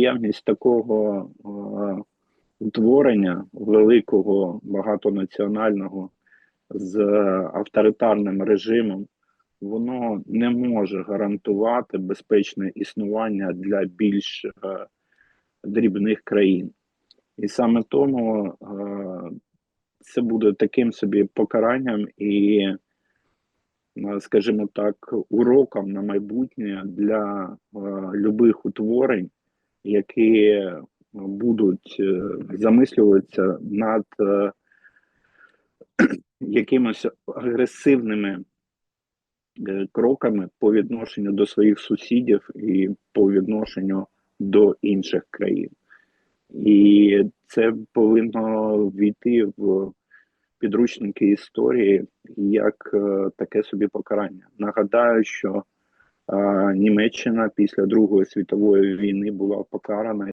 наявність такого е, утворення великого багатонаціонального з авторитарним режимом, воно не може гарантувати безпечне існування для більш е, дрібних країн. І саме тому е, це буде таким собі покаранням і, скажімо так, уроком на майбутнє для любих утворень, які е, будуть е, замислюватися над е, якимось агресивними кроками по відношенню до своїх сусідів і по відношенню до інших країн. І це повинно війти в підручники історії як таке собі покарання. Нагадаю, що Німеччина після Другої світової війни була покарана